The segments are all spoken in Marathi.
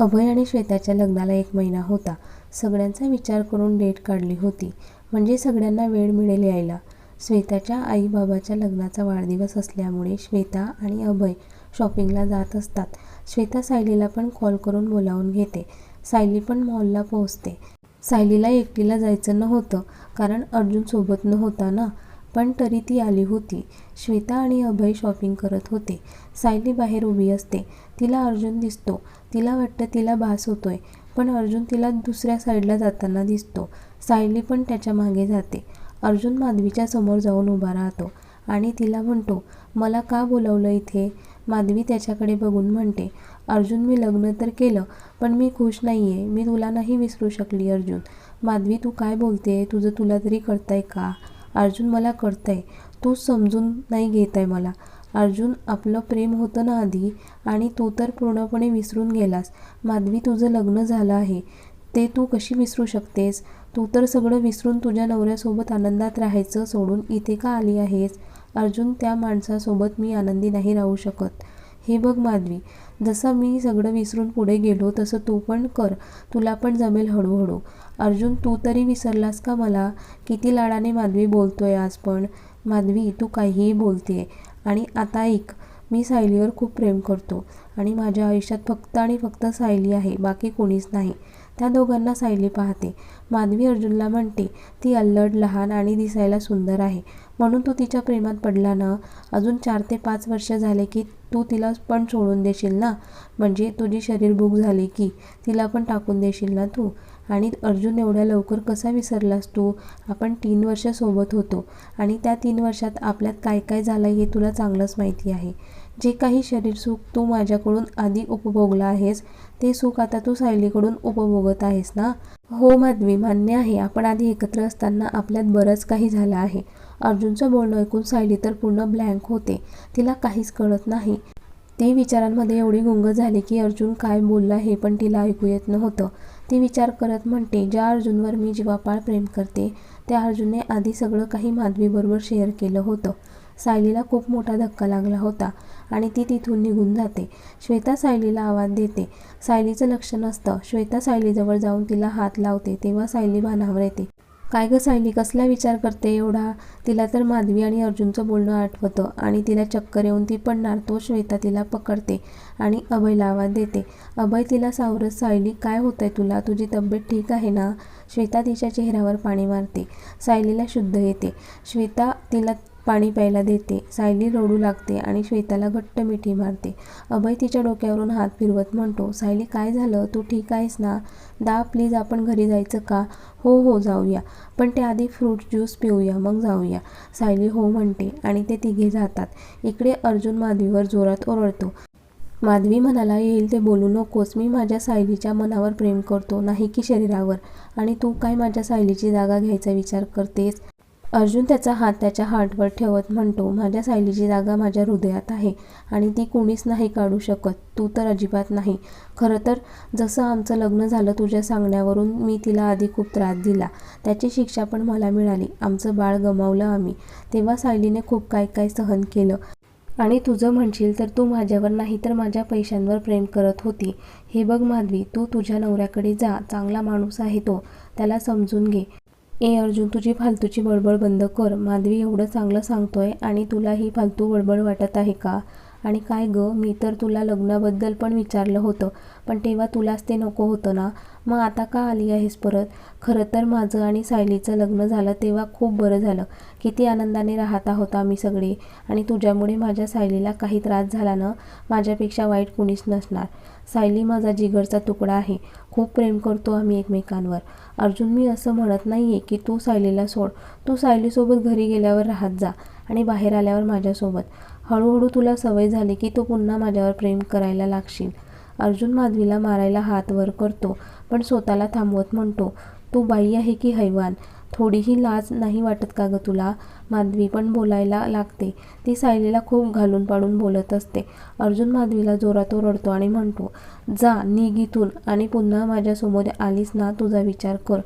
अभय आणि श्वेताच्या लग्नाला एक महिना होता. सगळ्यांचा विचार करून डेट काढली होती. म्हणजे सगळ्यांना वेळ मिळेल यायला. श्वेताच्या आईबाबाच्या लग्नाचा वाढदिवस असल्यामुळे श्वेता आणि अभय शॉपिंगला जात असतात. श्वेता सायलीला पण कॉल करून बोलावून घेते. सायली पण मॉलला पोहोचते. सायलीला एकटीला जायचं नव्हतं कारण अर्जुन सोबत नव्हता ना पण तरी ती आली होती. श्वेता आणि अभय शॉपिंग करत होते. सायली बाहेर उभी असते. तिला अर्जुन दिसतो. तिला वाटतं तिला भास होतोय पण अर्जुन तिला दुसऱ्या साईडला जाताना दिसतो. सायली पण त्याच्यामागे जाते. अर्जुन माधवीच्या समोर जाऊन उभा राहतो आणि तिला म्हणतो मला का बोलवलं इथे? माधवी त्याच्याकडे बघून म्हणते अर्जुन मी लग्न तर केलं पण मी खुश नाही आहे मी तुला नाही विसरू शकली अर्जुन. माधवी तू काय बोलते? तुझं तुला तरी कळतंय का? अर्जुन मला कळतंय. तू समजून नाही घेत आहे मला. अर्जुन आपलं प्रेम होतं ना आधी? आणि तू तर पूर्णपणे विसरून गेलास. माधवी तुझं लग्न झालं आहे. ते तू कशी विसरू शकतेस? तू तर सगळं विसरून तुझ्या नवऱ्यासोबत आनंदात राहायचं सोडून इथे का आली आहेस? अर्जुन त्या माणसासोबत मी आनंदी नाही राहू शकत. हे बघ माधवी जसं मी सगळं विसरून पुढे गेलो तसं तू पण कर. तुला पण जमेल हळूहळू. अर्जुन तू तरी विसरलास का मला? किती लाडाने माधवी बोलतोय आज पण. माधवी तू काहीही बोलतेय. आणि आता ऐक मी सायलीवर खूप प्रेम करतो आणि माझ्या आयुष्यात फक्त आणि फक्त सायली आहे बाकी कोणीच नाही. त्या दोघांना सायली पाहते. माधवी अर्जुनला म्हणते ती अल्लड लहान आणि दिसायला सुंदर आहे. म्हणून तू तिच्या प्रेमात पडला ना? अजून चार ते पाच वर्ष झाले की तू तिला पण सोडून देशील ना? म्हणजे तुझी शरीर भूक झाली की तिला पण टाकून देशील ना तू? आणि अर्जुन एवढ्या लवकर कसा विसरलास तू? आपण तीन वर्ष सोबत होतो आणि त्या तीन वर्षात आपल्यात काय काय झालं हे तुला चांगलंच माहिती आहे. जे काही शरीर सुख तू माझ्याकडून आधी उपभोगला आहेस ते सुख आता तू सायलीकडून उपभोगत आहेस ना? हो माधवी मान्य आहे. आपण आधी एकत्र असताना आपल्यात बरंच काही झालं आहे. अर्जुनचं बोलणं ऐकून सायली तर पूर्ण ब्लँक होते. तिला काहीच कळत नाही. ती विचारांमध्ये एवढी गुंग झाली की अर्जुन काय बोलला हे पण तिला ऐकू येत नव्हतं. ती विचार करत म्हणते ज्या अर्जुनवर मी जीवापाळ प्रेम करते त्या अर्जुनने आधी सगळं काही माधवीबरोबर शेअर केलं होतं. सायलीला खूप मोठा धक्का लागला होता आणि ती तिथून निघून जाते. श्वेता सायलीला आवाज देते. सायलीचं लक्ष नसतं. श्वेता सायलीजवळ जाऊन तिला हात लावते. तेव्हा सायली भानावर येते. काय गं सायली कसला विचार करते एवढा? तिला तर माधवी आणि अर्जुनचं बोलणं आठवतं आणि तिला चक्कर येऊन ती पडणार तो श्वेता तिला पकडते आणि अभयला आवाज देते. अभय तिला सावरत सायली काय होतंय तुला? तुझी तब्येत ठीक आहे ना? श्वेता तिच्या चेहऱ्यावर पाणी मारते. सायलीला शुद्ध येते. श्वेता तिला पाणी प्यायला देते सायली रडू लागते आणि श्वेताला घट्ट मिठी मारते. अभय तिच्या डोक्यावरून हात फिरवत म्हणतो सायली काय झालं? तू ठीक आहेस ना? दा प्लीज आपण घरी जायचं का? हो हो जाऊया. पण त्याआधी फ्रूट ज्यूस पिऊया मग जाऊया. सायली हो म्हणते आणि ते तिघे जातात. इकडे अर्जुन माधवीवर जोरात ओरडतो. माधवी म्हणाला येईल ते बोलू नकोस. मी माझ्या सायलीच्या मनावर प्रेम करतो नाही की शरीरावर. आणि तू काय माझ्या सायलीची जागा घ्यायचा विचार करतेस? अर्जुन त्याचा हात त्याच्या हार्टवर ठेवत म्हणतो माझ्या सायलीची जागा माझ्या हृदयात आहे आणि ती कुणीच नाही काढू शकत. तू तर अजिबात नाही. खरं तर जसं आमचं लग्न झालं तुझ्या सांगण्यावरून मी तिला आधी खूप त्रास दिला. त्याची शिक्षा पण मला मिळाली. आमचं बाळ गमावलं आम्ही. तेव्हा सायलीने खूप काय काय सहन केलं. आणि तुझं म्हणशील तर तू माझ्यावर नाही तर माझ्या पैशांवर प्रेम करत होती. हे बघ माधवी तू तुझ्या नवऱ्याकडे जा. चांगला माणूस आहे तो. त्याला समजून घे. ए अर्जुन तुझी फालतूची बडबड बंद कर. माधवी एवढं चांगलं सांगतोय आणि तुला ही फालतू बडबड वाटत आहे का? आणि काय गं मी तर तुला लग्नाबद्दल पण विचारलं होतं पण तेव्हा तुलाच ते नको होतं ना? मग आता का आली आहेस परत? खरं तर माझं आणि सायलीचं लग्न झालं तेव्हा खूप बरं झालं. किती आनंदाने राहत आहोत आम्ही सगळे. आणि तुझ्यामुळे माझ्या सायलीला काही त्रास झाला ना माझ्यापेक्षा वाईट कुणीच नसणार. सायली माझा जिगरचा तुकडा आहे. खूप प्रेम करतो आम्ही एकमेकांवर. अर्जुन मी असं म्हणत नाही आहे की तू सायलीला सोड. तू सायलीसोबत घरी गेल्यावर राहत जा. आणि बाहेर आल्यावर माझ्यासोबत. हळूहळू तुला सवय झाली की तू पुन्हा माझ्यावर प्रेम करायला लागशील. अर्जुन माधवीला मारायला हात वर करतो पण स्वतःला थांबवत म्हणतो तू बाई आहे की हैवान? थोडीही लाज नाही वाटत का गं तुला? माधवी पण बोलायला लागते. ती सायलीला खूप घालून पाडून बोलत असते. अर्जुन माधवीला जोरात ओरडतो आणि म्हणतो जा निघितून आणि पुन्हा माझ्यासमोर आलीस ना तुझा विचार कर.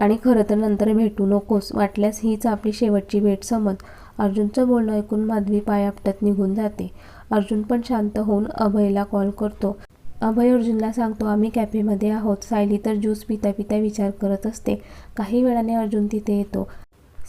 आणि खरं तर नंतर भेटू नकोस. वाटल्यास हीच आपली शेवटची भेट समज. अर्जुनचं बोलणं ऐकून माधवी पाय आपटत निघून जाते. अर्जुन पण शांत होऊन अभयला कॉल करतो. अभय अर्जुनला सांगतो आम्ही कॅफेमध्ये आहोत. सायली तर ज्यूस पिता पिता विचार करत असते. काही वेळाने अर्जुन तिथे येतो.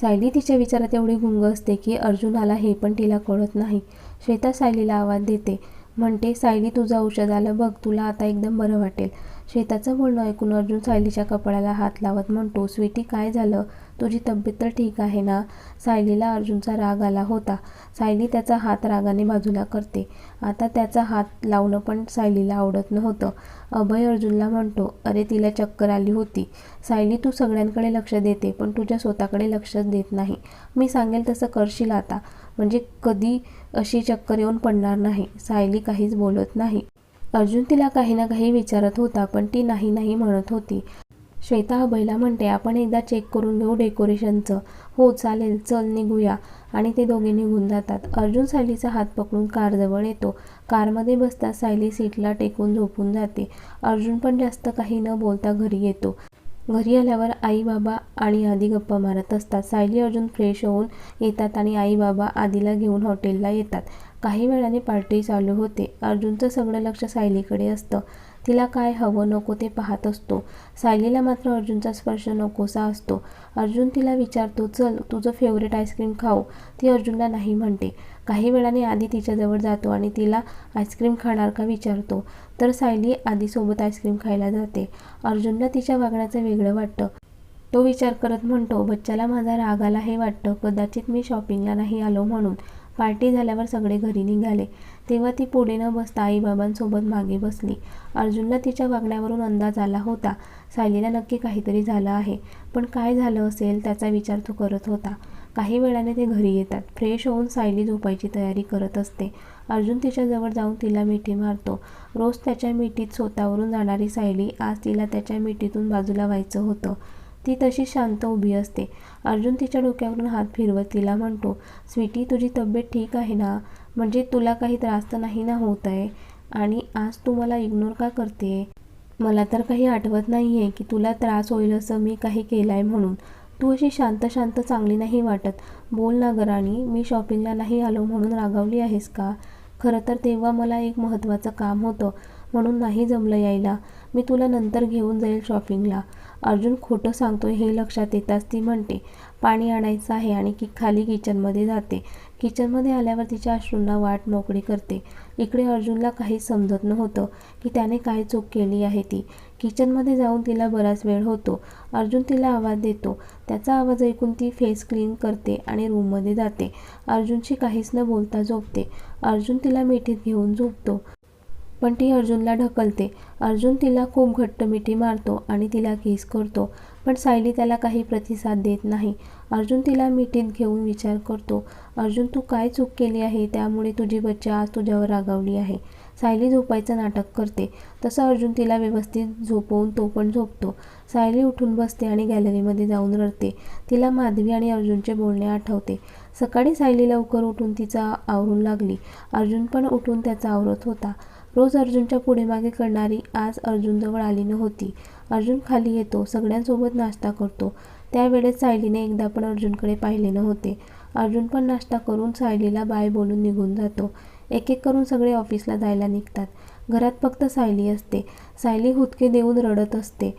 सायली तिच्या विचारात एवढी गुंग असते की अर्जुन आला हे पण तिला कळत नाही. श्वेता सायलीला आवाज देते. म्हणते सायली तुझं औषध आलं. बघ तुला आता एकदम बरं वाटेल. श्वेताचं बोलणं ऐकून अर्जुन सायलीच्या कपड्याला हात लावत म्हणतो स्वीटी काय झालं? तुझी तब्येत तर ठीक आहे ना? सायलीला अर्जुनचा राग आला होता. सायली त्याचा हात रागाने बाजूला करते. आता त्याचा हात लावणं पण सायलीला आवडत नव्हतं. अभय अर्जुनला म्हणतो अरे तिला चक्कर आली होती. सायली तू सगळ्यांकडे लक्ष देते पण तुझ्या स्वतःकडे लक्षच देत नाही. मी सांगेल तसं करशील आता. म्हणजे कधी अशी चक्कर येऊन पडणार नाही. सायली काहीच बोलत नाही. अर्जुन तिला काही ना काही विचारत होता पण ती नाही नाही म्हणत होती. श्वेता अभयला म्हणते आपण एकदा चेक करून घेऊ डेकोरेशनचं हो चालेल चल निघूया. आणि ते दोघे निघून जातात. अर्जुन सायलीचा हात पकडून कारजवळ येतो. कारमध्ये बसता सायली सीटला टेकून झोपून जाते. अर्जुन पण जास्त काही न बोलता घरी येतो. घरी आल्यावर आई बाबा आणि आधी गप्पा मारत असतात. सायली अर्जुन फ्रेश होऊन येतात आणि आई बाबा आधीला घेऊन हॉटेलला येतात. काही वेळाने पार्टी चालू होते. अर्जुनचं सगळं लक्ष सायलीकडे असतं. तिला काय हवं नको ते पाहत असतो. सायलीला मात्र अर्जुनचा स्पर्श नकोसा असतो. अर्जुन तिला विचारतो चल तुझं फेवरेट आईस्क्रीम खाऊ. ती अर्जुनला नाही म्हणते. काही वेळाने आधी तिच्याजवळ जातो आणि तिला आईस्क्रीम खाणार का विचारतो. तर सायली आधीसोबत आईस्क्रीम खायला जाते. अर्जुनला तिच्या वागण्याचं वेगळं वाटतं. तो विचार करत म्हणतो बच्चाला माझा राग आला हे वाटतं. कदाचित मी शॉपिंगला नाही आलो म्हणून. पार्टी झाल्यावर सगळे घरी निघाले. तेव्हा ती पुढे न बसता आईबाबांसोबत मागे बसली. अर्जुनला तिच्या वागण्यावरून अंदाज आला होता. सायलीला नक्की काहीतरी झालं आहे. पण काय झालं असेल त्याचा विचार तो करत होता. काही वेळाने ते घरी येतात. फ्रेश होऊन सायली झोपायची तयारी करत असते. अर्जुन तिच्याजवळ जाऊन तिला मिठी मारतो. रोज त्याच्या मिठीत स्वतःवरून जाणारी सायली आज तिला त्याच्या मिठीतून बाजूला व्हायचं होतं. ती तशी शांत उभी असते. अर्जुन तिच्या डोक्यावरून हात फिरवत तिला म्हणतो स्वीटी तुझी तब्येत ठीक आहे ना? म्हणजे तुला काही त्रास तर नाही ना होत आहे? आणि आज तू मला इग्नोर का करते मला तर काही आठवत नाही आहे की तुला त्रास होईल असं मी काही केलं आहे म्हणून. तू अशी शांत शांत चांगली नाही वाटत. बोल ना गराणी मी शॉपिंगला नाही आलो म्हणून रागावली आहेस का? खरं तर तेव्हा मला एक महत्त्वाचं काम होतं म्हणून नाही जमलं यायला. मी तुला नंतर घेऊन जाईल शॉपिंगला अर्जुन खोटं सांगतोय हे लक्षात येताच ती म्हणते पाणी आणायचं आहे आणि की खाली किचनमध्ये जाते. किचनमध्ये आल्यावर तिच्या अश्रूंना वाट मोकळी करते. इकडे अर्जुनला काही समजत नव्हतं की त्याने काय चूक केली आहे ती. किचनमध्ये जाऊन तिला बराच वेळ होतो. अर्जुन तिला आवाज देतो. त्याचा आवाज ऐकून ती फेस क्लीन करते आणि रूममध्ये जाते. अर्जुनशी काहीच न बोलता झोपते. अर्जुन तिला मिठीत घेऊन झोपतो. पण ती अर्जुनला ढकलते. अर्जुन तिला खूप घट्ट मिठी मारतो आणि तिला किस करतो. पण सायली त्याला काही प्रतिसाद देत नाही. अर्जुन तिला मिठीत घेऊन विचार करतो अर्जुन तू काय चूक केली आहे? त्यामुळे तुझी बच्चा आज तुझ्यावर रागावली आहे. सायली झोपायचं नाटक करते. तसं अर्जुन तिला व्यवस्थित झोपवून तो पण झोपतो. सायली उठून बसते आणि गॅलरीमध्ये जाऊन रडते. तिला माधवी आणि अर्जुनचे बोलणे आठवते. सकाळी सायली लवकर उठून तिचा आवरून लागली. अर्जुन पण उठून त्याचा आवरत होता. रोज अर्जुनच्या पुढे मागे करणारी आज अर्जुनजवळ आली नव्हती अर्जुन खाली येतो सगळ्यांसोबत नाश्ता करतो. त्यावेळेस सायलीने एकदा पण अर्जुनकडे पाहिले नव्हते. अर्जुन पण नाश्ता करून सायलीला बाय बोलून निघून जातो. एक एक करून सगळे ऑफिसला जायला निघतात. घरात फक्त सायली असते. सायली हुतके देऊन रडत असते.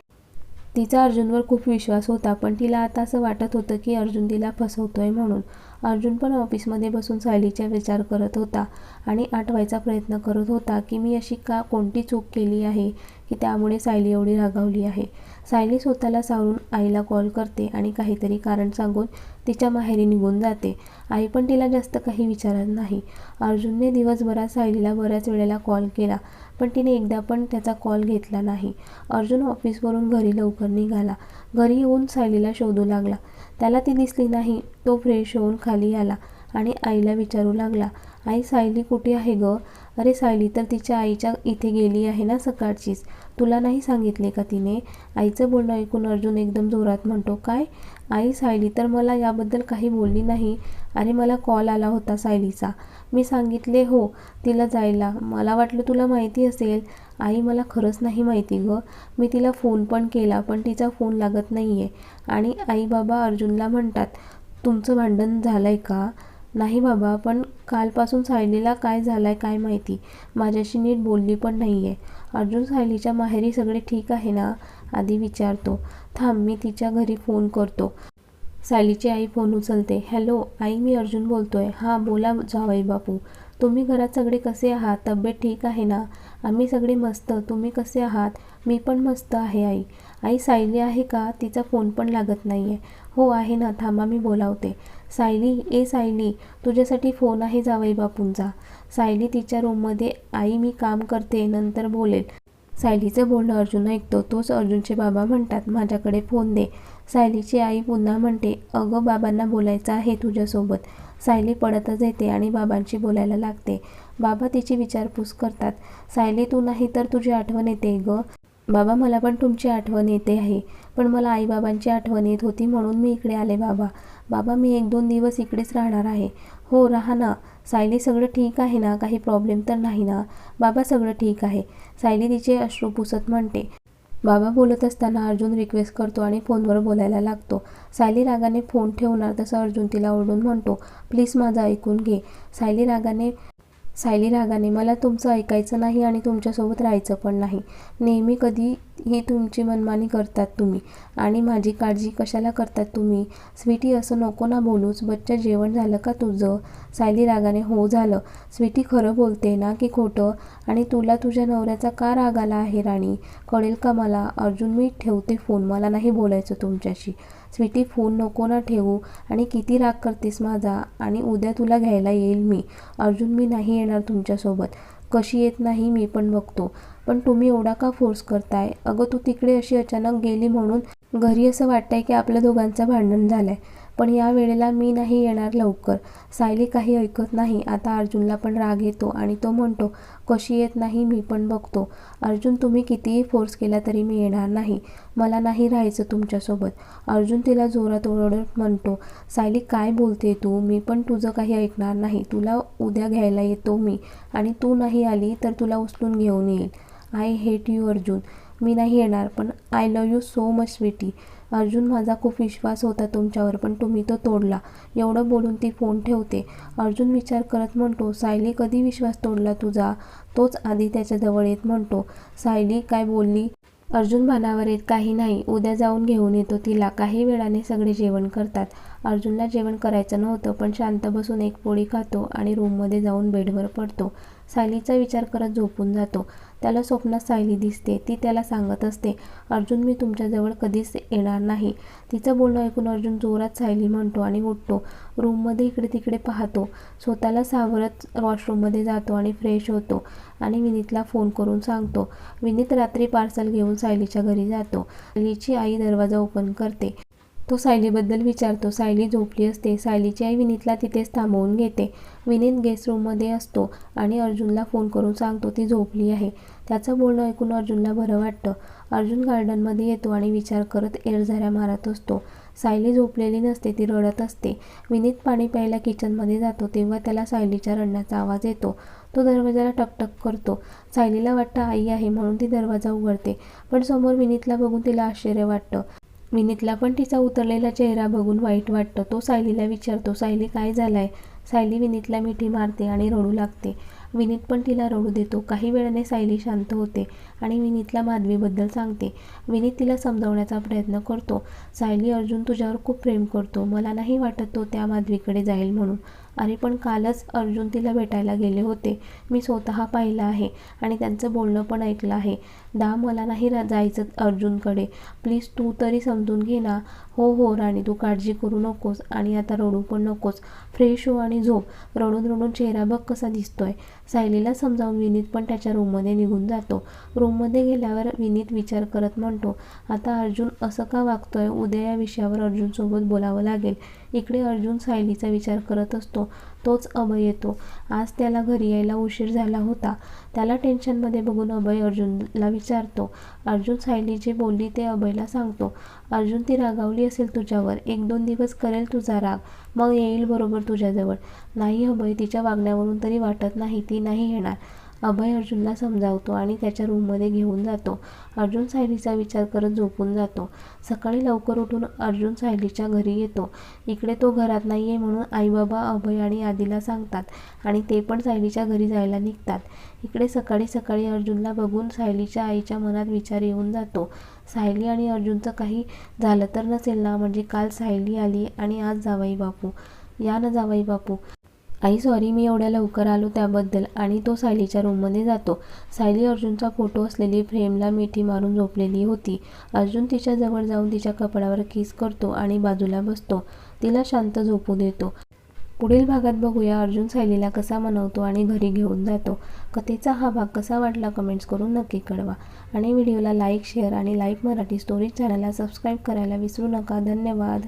तिचा अर्जुनवर खूप विश्वास होता पण तिला आता असं वाटत होतं की अर्जुन तिला फसवतोय म्हणून. अर्जुन पण ऑफिसमध्ये बसून सायलीचा विचार करत होता आणि आठवायचा प्रयत्न करत होता की मी अशी का कोणती चूक केली आहे की त्यामुळे सायली एवढी रागावली आहे. सायली स्वतःला सावरून आईला कॉल करते आणि काहीतरी कारण सांगून तिच्या माहेरी निघून जाते. आई पण तिला जास्त काही विचारत नाही. अर्जुनने दिवसभरात सायलीला बऱ्याच वेळेला कॉल केला पण तिने एकदा पण त्याचा कॉल घेतला नाही. अर्जुन ऑफिसवरून घरी लवकर निघाला. घरी येऊन सायलीला शोधू लागला. त्याला ती दिसली नाही तो फ्रेश होऊन खाली आला आणि आईला विचारू लागला आई सायली कुठे आहे गं? अरे सायली तर तिच्या आईच्या इथे गेली आहे ना सकाळचीच. तुला नाही सांगितले का तिने? आईचं बोलणं ऐकून अर्जुन एकदम जोरात म्हणतो काय? आई सायली तर मला याबद्दल काही बोलली नाही. अरे मला कॉल आला होता सायलीचा. मी सांगितले हो तिला जायला. मला वाटलं तुला माहिती असेल. आई मला खरंच नाही माहिती गं. मी तिला फोन पण केला पण तिचा फोन लागत नाही आहे आणि आई बाबा अर्जुनला म्हणतात तुमचं भांडण झालं आहे का? नाही बाबा पण कालपासून सायलीला काय झालंय काय माहिती? माझ्याशी नीट बोलली पण नाही आहे अर्जुन सायलीच्या माहेरी सगळे ठीक आहे ना? आधी विचारतो. थांब मी तिच्या घरी फोन करतो. सायलीची आई फोन उचलते. हॅलो आई मी अर्जुन बोलतोय. हां बोला जावई बापू. तुम्ही घरात सगळे कसे आहात? तब्येत ठीक आहे ना? आम्ही सगळे मस्त तुम्ही कसे आहात? मी पण मस्त आहे आई. आई सायली आहे का? तिचा फोन पण लागत नाही आहे हो आहे ना. थांबा मी बोलावते. सायली ए सायली तुझ्यासाठी फोन आहे जावई बापूंचा. सायली तिच्या रूममध्ये आई मी काम करते नंतर बोलेल. सायलीचं बोलणं अर्जुन ऐकतो. तोच अर्जुनचे बाबा म्हणतात माझ्याकडे फोन दे. सायलीची आई पुन्हा म्हणते अगं बाबांना बोलायचं आहे तुझ्यासोबत. सायली पडतच येते आणि बाबांशी बोलायला लागते. बाबा तिची विचारपूस करतात. सायली तू नाही तर तुझी आठवण येते ग. बाबा मला पण तुमची आठवण येते आहे. पण मला आईबाबांची आठवण येत होती म्हणून मी इकडे आले बाबा. बाबा मी एक दोन दिवस इकडेच राहणार आहे. हो राहा ना. सायली सगळं ठीक आहे ना? काही प्रॉब्लेम तर नाही ना? बाबा सगळं ठीक आहे. सायली तिचे अश्रू पुसत म्हणते. बाबा बोलत असताना अर्जुन रिक्वेस्ट करतो आणि फोनवर बोलायला लागतो. सायली रागाने फोन ठेवणार तसं अर्जुन तिला ओरडून म्हणतो प्लीज माझं ऐकून घे. सायली रागाने सायली रागाने मला तुमचं ऐकायचं नाही आणि तुमच्यासोबत राहायचं पण नाही. नेहमी कधी ही तुमची मनमानी करतात तुम्ही? आणि माझी काळजी कशाला करतात तुम्ही? स्वीटी असं नको ना बोलूच. बच्चा जेवण झालं का तुझं? सायली रागाने हो झालं. स्वीटी खरं बोलते ना की खोटं? आणि तुला तुझ्या नवऱ्याचा का राग आला आहे राणी? कळेल का मला? अर्जुन मी ठेवते फोन. मला नाही बोलायचं तुमच्याशी. स्वीटी फोन नको ना ठेवू. आणि किती राग करतेस माझा? आणि उद्या तुला घ्यायला येईल मी. अर्जुन मी नाही येणार तुमच्यासोबत. कशी येत नाही मी पण बघतो. पण तुम्ही एवढा का फोर्स करताय? अगं तू तिकडे अशी अचानक गेली म्हणून घरी असं वाटतंय की आपल्या दोघांचं भांडण झालंय. पण या वेळेला मी नाही येणार लवकर. सायली काही ऐकत नाही. आता अर्जुनला पण राग येतो आणि तो म्हणतो कशी येत नाही मी पण बघतो. अर्जुन तुम्ही कितीही फोर्स केला तरी मी येणार नाही. मला नाही राहायचं तुमच्यासोबत. अर्जुन तिला जोरात ओरडत म्हणतो सायली काय बोलते तू? मी पण तुझं काही ऐकणार नाही. तुला उद्या घ्यायला येतो मी. आणि तू नाही आली तर तुला उचलून घेऊन येईल. I hate you Arjun. मी नाही येणार पण I love you so much sweetie Arjun माझा खूप विश्वास होता तुमच्यावर पण तुम्ही तो तोडला. एवढं बोलून ती फोन ठेवते. अर्जुन विचार करत म्हणतो सायली कधी विश्वास तोडला तुझा? तोच आधी त्याच्याजवळ येत म्हणतो. सायली काय बोलली? अर्जुन भानावर येत काही नाही. उद्या जाऊन घेऊन येतो तिला. काही वेळाने सगळे जेवण करतात. अर्जुनला जेवण करायचं नव्हतं पण शांत बसून एक पोळी खातो आणि रूममध्ये जाऊन बेडवर पडतो. सायलीचा विचार करत झोपून जातो. त्याला स्वप्नात सायली दिसते. ती त्याला सांगत असते अर्जुन मी तुमच्याजवळ कधीच येणार नाही. तिचं बोलणं ऐकून अर्जुन जोरात सायली म्हणतो आणि उठतो. रूममध्ये इकडे तिकडे पाहतो. स्वतःला सावरत वॉशरूममध्ये जातो आणि फ्रेश होतो आणि विनीतला फोन करून सांगतो. विनीत रात्री पार्सल घेऊन सायलीच्या घरी जातो. सायलीची आई दरवाजा ओपन करते. तो सायलीबद्दल विचारतो. सायली झोपली असते. सायलीची आई विनीतला तिथेच थांबवून घेते. विनीत गेस्ट रूममध्ये असतो आणि अर्जुनला फोन करून सांगतो ती झोपली आहे. त्याचं बोलणं ऐकून अर्जुनला बरं वाटतं. अर्जुन गार्डनमध्ये येतो आणि विचार करत एरझाऱ्या मारत असतो. सायली झोपलेली नसते ती रडत असते. विनीत पाणी प्यायला किचनमध्ये जातो तेव्हा त्याला सायलीच्या रडण्याचा आवाज येतो. तो दरवाजाला टकटक करतो. सायलीला वाटतं आई आहे म्हणून ती दरवाजा उघडते. पण समोर विनीतला बघून तिला आश्चर्य वाटतं. विनीतला पण तिचा उतरलेला चेहरा बघून वाईट वाटतं. तो सायलीला विचारतो सायली काय झालंय? सायली विनीतला मिठी मारते आणि रडू लागते. विनीत पण तिला रडू देतो. काही वेळाने सायली शांत होते आणि विनीतला माधवीबद्दल सांगते. विनीत तिला समजावण्याचा प्रयत्न करतो. सायली अर्जुन तुझ्यावर खूप प्रेम करतो. मला नाही वाटत तो त्या माधवीकडे जाईल म्हणून. अरे पण कालच अर्जुन तिला भेटायला गेले होते. मी स्वतः पाहिलं आहे आणि त्यांचं बोलणं पण ऐकलं आहे. दा मला नाही जायचं अर्जुनकडे. प्लीज तू तरी समजून घे ना. हो हो राणी तू काळजी करू नकोस आणि आता रडू पण नकोस. फ्रेश हो आणि झोप. रडून रडून चेहरा बघ कसा दिसतोय. सायलीला समजावून विनीत पण त्याच्या रूममध्ये निघून जातो. रूममध्ये गेल्यावर विनीत विचार करत म्हणतो आता अर्जुन असं का वागतोय? उद्या या विषयावर अर्जुनसोबत बोलावं लागेल. इकडे अर्जुन सायलीचा विचार करत असतो. तोच अभय येतो. आज त्याला घरी यायला उशीर झाला होता. त्याला टेन्शनमध्ये बघून अभय अर्जुनला विचारतो अर्जुन सायली जे बोलली ते अभयला सांगतो. अर्जुन ती रागावली असेल तुझ्यावर. एक दोन दिवस करेल तुझा राग. मग येईल बरोबर तुझ्याजवळ. नाही अभय तिच्या वागण्यावरून तरी वाटत नाही. ती नाही येणार. अभय अर्जुनला समजावतो आणि त्याच्या रूममध्ये घेऊन जातो. अर्जुन सायलीचा विचार करत झोपून जातो. सकाळी लवकर उठून अर्जुन सायलीच्या घरी येतो. इकडे तो घरात नाही आहे म्हणून आईबाबा अभय आणि आदीला सांगतात आणि ते पण सायलीच्या घरी जायला निघतात. इकडे सकाळी सकाळी अर्जुनला बघून सायलीच्या आईच्या मनात विचार येऊन जातो. सायली आणि अर्जुनचं काही झालं तर नसेल ना? म्हणजे काल सायली आली आणि आज जावई बापू. या ना जावाई बापू. आई सॉरी मी एवढ्या लवकर आलो त्याबद्दल. आणि तो सायलीच्या रूममध्ये जातो. सायली अर्जुनचा फोटो असलेली फ्रेमला मिठी मारून झोपलेली होती. अर्जुन तिच्याजवळ जाऊन तिच्या कपड्यावर किस करतो आणि बाजूला बसतो. तिला शांत झोपू देतो. पुढील भागात बघूया अर्जुन सायलीला कसा मनवतो आणि घरी घेऊन जातो. कथेचा हा भाग कसा वाटला कमेंट्स करून नक्की कळवा. आणि व्हिडिओला लाईक शेअर आणि लाईक मराठी स्टोरीज चॅनलला सबस्क्राईब करायला विसरू नका. धन्यवाद.